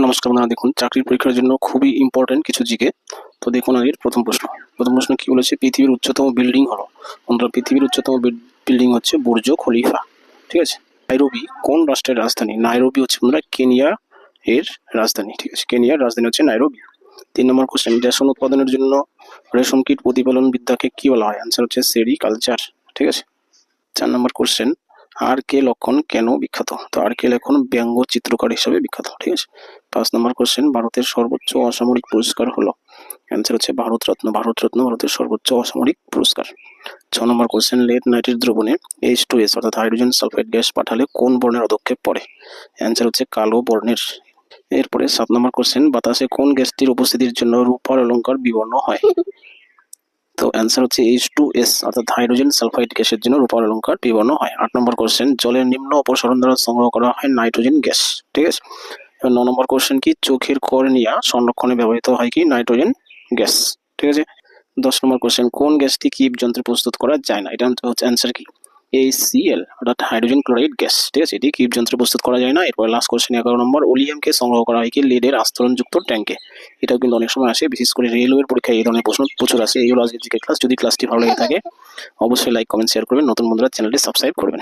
নমস্কার বন্ধুরা, দেখুন, চাকরির পরীক্ষার জন্য খুবই ইম্পর্টেন্ট কিছু জিকে। তো দেখুন আগের প্রথম প্রশ্ন। প্রথম প্রশ্ন কি বলেছে? পৃথিবীর উচ্চতম বিল্ডিং হলো। বন্ধুরা, পৃথিবীর উচ্চতম বিল্ডিং হচ্ছে বুর্জ খলিফা। ঠিক আছে? নাইরোবি কোন রাষ্ট্রের রাজধানী? নাইরোবি হচ্ছে বন্ধুরা কেনিয়া এর রাজধানী। ঠিক আছে? কেনিয়ার রাজধানী হচ্ছে নাইরোবি। তিন নম্বর কোশ্চেন রেশম উৎপাদনের জন্য রেশম কীট প্রতিপালন বিদ্যাকে কি বলা হয়? অ্যান্সার হচ্ছে সেরিকালচার। ঠিক আছে? চার নম্বর কোশ্চেন আর কে লক্ষণ কেন বিখ্যাত? তো আর কে লক্ষণ ব্যঙ্গ চিত্রকার হিসাবে বিখ্যাত, ঠিক আছে? পাঁচ নম্বর কোশ্চেন ভারতের সর্বোচ্চ অসামরিক পুরস্কার হলো? অ্যান্সার হচ্ছে ভারতরত্ন ভারতরত্ন ভারতের সর্বোচ্চ অসামরিক পুরস্কার। ছ নম্বর কোশ্চেন লেড নাইটের দ্রবণে এইচ টু এস অর্থাৎ হাইড্রোজেন সালফাইড গ্যাস পাঠালে কোন বর্ণের অদক্ষেপ পড়ে? অ্যান্সার হচ্ছে কালো বর্ণের। এরপরে সাত নম্বর কোশ্চেন বাতাসে কোন গ্যাসটির উপস্থিতির জন্য রূপার অলঙ্কার বিবর্ণ হয়? তো অ্যান্সার হচ্ছে এইচ টু এস অর্থাৎ হাইড্রোজেন সালফাইড গ্যাসের জন্য রূপার অলঙ্কার বিবর্ণ হয়। আট নম্বর কোয়েশ্চেন জলের নিম্ন অপসরণ দ্বারা সংগ্রহ করা হয় নাইট্রোজেন গ্যাস, ঠিক আছে? এবার ন নম্বর কোয়েশ্চেন কি, চোখের কর্নিয়া সংরক্ষণে ব্যবহৃত হয় কি নাইট্রোজেন গ্যাস, ঠিক আছে? দশ নম্বর কোয়েশ্চেন কোন গ্যাসটি কি যন্ত্রে প্রস্তুত করা যায় না? এটা হচ্ছে অ্যান্সার কি? এই সিএল অর্থাৎ হাইড্রোজেন ক্লোরাইড গ্যাস ঠিক আছে? এটি কিপ যন্ত্রে প্রস্তুত করা যায় না। এরপর লাস্ট কোশ্চেন এগারো নম্বর ওলিয়ামকে সংগ্রহ করা হয় কি? লেডের আস্তরণযুক্ত ট্যাঙ্কে এটাও কিন্তু অনেক সময় আসে, বিশেষ করে রেলওয়ের পরীক্ষায় এই ধরনের প্রশ্ন প্রচুর আসে। এই হলো আজকের জিকে ক্লাস যদি ক্লাসটি ভালো লেগে থাকে, অবশ্যই লাইক কমেন্ট শেয়ার করবেন। নতুন বন্ধুরা চ্যানেলটি সাবস্ক্রাইব করবেন।